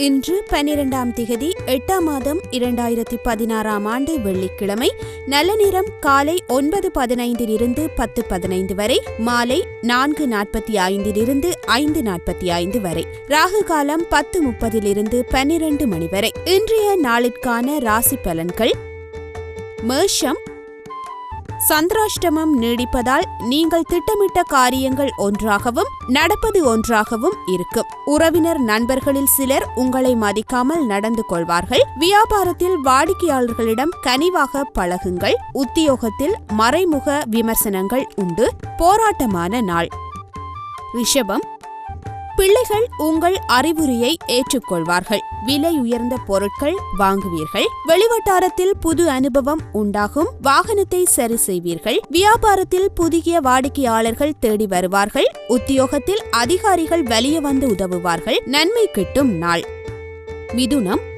இன்று பனிரெண்டாம் திகதி எட்டாம் மாதம் இரண்டாயிரத்தி பதினாறாம் ஆண்டு வெள்ளிக்கிழமை நல்ல நேரம் காலை ஒன்பது பதினைந்திலிருந்து பத்து பதினைந்து வரை மாலை நான்கு நாற்பத்தி ஐந்திலிருந்து ஐந்து நாற்பத்தி ஐந்து வரை ராகு காலம் பத்து முப்பதிலிருந்து பன்னிரண்டு மணி வரை. இன்றைய நாளிற்கான ராசி பலன்கள் மேஷம் சந்திராஷ்டமம் நீடிப்பதால் நீங்கள் திட்டமிட்ட காரியங்கள் ஒன்றாகவும் நடப்பது ஒன்றாகவும் இருக்கும். உறவினர் நண்பர்களில் சிலர் உங்களை மதிக்காமல் நடந்து கொள்வார்கள். வியாபாரத்தில் வாடிக்கையாளர்களிடம் கனிவாக பழகுங்கள். உத்தியோகத்தில் மறைமுக விமர்சனங்கள் உண்டு. போராட்டமான நாள். ரிஷபம் பிள்ளைகள் உங்கள் அறிவுரையை ஏற்றுக்கொள்வார்கள். விலை உயர்ந்த பொருட்கள் வாங்குவீர்கள். வெளிவட்டாரத்தில் புது அனுபவம் உண்டாகும். வாகனத்தை சரி செய்வீர்கள். வியாபாரத்தில் புதிய வாடிக்கையாளர்கள் தேடி வருவார்கள். உத்தியோகத்தில் அதிகாரிகள் வெளியே வந்து உதவுவார்கள். நன்மை கிட்டும் நாள். மிதுனம்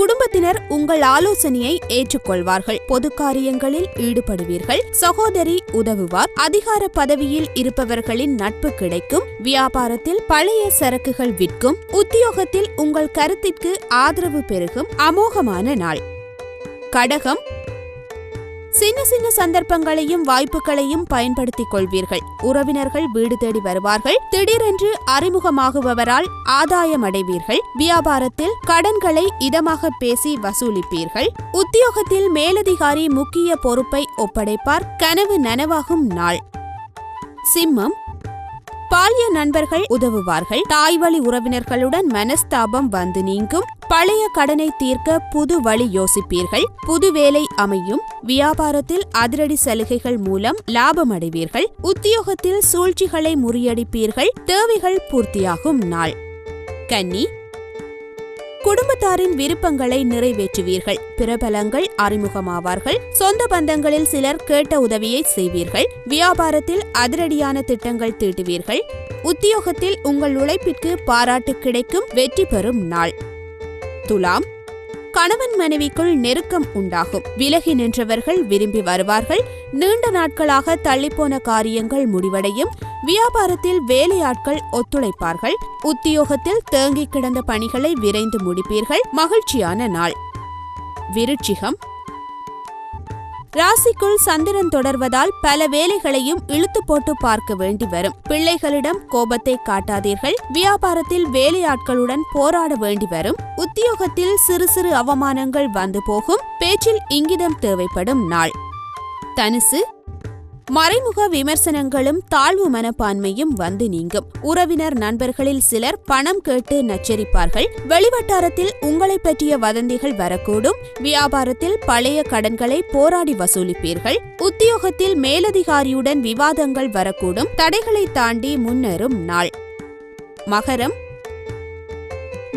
குடும்பத்தினர் உங்கள் ஆலோசனையை ஏற்றுக்கொள்வார்கள். பொது காரியங்களில் ஈடுபடுவீர்கள். சகோதரி உதவுவார். அதிகார பதவியில் இருப்பவர்களின் நட்பு கிடைக்கும். வியாபாரத்தில் பழைய சரக்குகள் விற்கும். உத்தியோகத்தில் உங்கள் கருத்திற்கு ஆதரவு பெருகும். அமோகமான நாள். கடகம் சின்ன சின்ன சந்தர்ப்பங்களையும் வாய்ப்புகளையும் பயன்படுத்திக் கொள்வீர்கள். உறவினர்கள் வீடு தேடி வருவார்கள். திடீரென்று அறிமுகமாகுபவரால் ஆதாயம் அடைவீர்கள் வியாபாரத்தில் கடன்களை இதமாக பேசி வசூலிப்பீர்கள். உத்தியோகத்தில் மேலதிகாரி முக்கிய பொறுப்பை ஒப்படைப்பார். கனவு நனவாகும் நாள். சிம்மம். பாலிய நண்பர்கள் உதவுவார்கள். தாய்வழி உறவினர்களுடன் மனஸ்தாபம் வந்து நீங்கும். பழைய கடனை தீர்க்க புது வழி யோசிப்பீர்கள். புது வேலை அமையும். வியாபாரத்தில் அதிரடி சலுகைகள் மூலம் லாபம் அடைவீர்கள் உத்தியோகத்தில் சூழ்ச்சிகளை முறியடிப்பீர்கள். தேவைகள் பூர்த்தியாகும் நாள். கன்னி. குடும்பத்தாரின் விருப்பங்களை நிறைவேற்றுவீர்கள். பிரபலங்கள் அறிமுகமாவார்கள். சொந்த பந்தங்களில் சிலர் கேட்ட உதவியை செய்வீர்கள். வியாபாரத்தில் அதிரடியான திட்டங்கள் தீட்டுவீர்கள். உத்தியோகத்தில் உங்கள் உழைப்பிற்கு பாராட்டு கிடைக்கும். வெற்றி பெறும் நாள். துலாம். கணவன் மனைவிக்குள் நெருக்கம் உண்டாகும். விலகி நின்றவர்கள் விரும்பி வருவார்கள். நீண்ட நாட்களாக தள்ளிப்போன காரியங்கள் முடிவடையும். வியாபாரத்தில் வேலையாட்கள் ஒத்துழைப்பார்கள். உத்தியோகத்தில் தேங்கி கிடந்த பணிகளை விரைந்து முடிப்பீர்கள். மகிழ்ச்சியான நாள். விருட்சிகம் ராசிக்குள் சந்திரன் தொடர்வதால் பல வேலைகளையும் இழுத்து போட்டு பார்க்க வேண்டி வரும். பிள்ளைகளிடம் கோபத்தை காட்டாதீர்கள். வியாபாரத்தில் வேலையாட்களுடன் போராட வேண்டி வரும். உத்தியோகத்தில் சிறு சிறு அவமானங்கள் வந்து போகும். பேச்சில் இங்கிதம் தேவைப்படும் நாள். தனுசு மறைமுக விமர்சனங்களும் தாழ்வு மனப்பான்மையும் வந்து நீங்கும். உறவினர் நண்பர்களில் சிலர் பணம் கேட்டு நச்சரிப்பார்கள். வெளிவட்டாரத்தில் உங்களை பற்றிய வதந்திகள் வரக்கூடும். வியாபாரத்தில் பழைய கடன்களை போராடி வசூலிப்பீர்கள். உத்தியோகத்தில் மேலதிகாரியுடன் விவாதங்கள் வரக்கூடும். தடைகளை தாண்டி முன்னேறும் நாள். மகரம்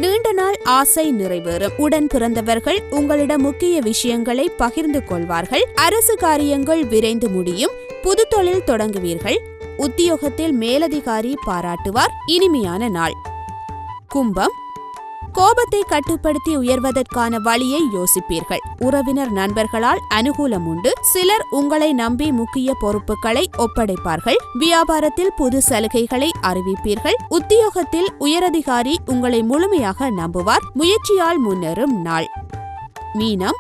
நீண்ட நாள் ஆசை நிறைவேறும். உடன் பிறந்தவர்கள் உங்களிடம் முக்கிய விஷயங்களை பகிர்ந்து கொள்வார்கள். அரசு காரியங்கள் விரைந்து முடியும். புது தொழில் தொடங்குவீர்கள். உத்தியோகத்தில் மேலதிகாரி பாராட்டுவார். இனிமையான நாள். கும்பம் கோபத்தை கட்டுப்படுத்தி உயர்வதற்கான வழியை யோசிப்பீர்கள். உறவினர் நண்பர்களால் அனுகூலம் உண்டு. சிலர் உங்களை நம்பி முக்கிய பொறுப்புகளை ஒப்படைப்பார்கள். வியாபாரத்தில் புது சலுகைகளை அறிவிப்பீர்கள். உத்தியோகத்தில் உயரதிகாரி உங்களை முழுமையாக நம்புவார். முயற்சியால் முன்னேறும் நாள். மீனம்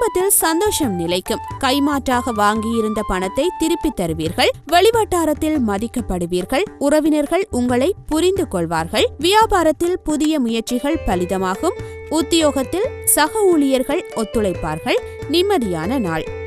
குடும்பத்தில் சந்தோஷம் நிலைக்கும். கைமாற்றாக வாங்கியிருந்த பணத்தை திருப்பித் தருவீர்கள். வெளிவட்டாரத்தில் மதிக்கப்படுவீர்கள். உறவினர்கள் உங்களை புரிந்து கொள்வார்கள். வியாபாரத்தில் புதிய முயற்சிகள் பலிதமாகும். உத்தியோகத்தில் சக ஊழியர்கள் ஒத்துழைப்பார்கள். நிம்மதியான நாள்.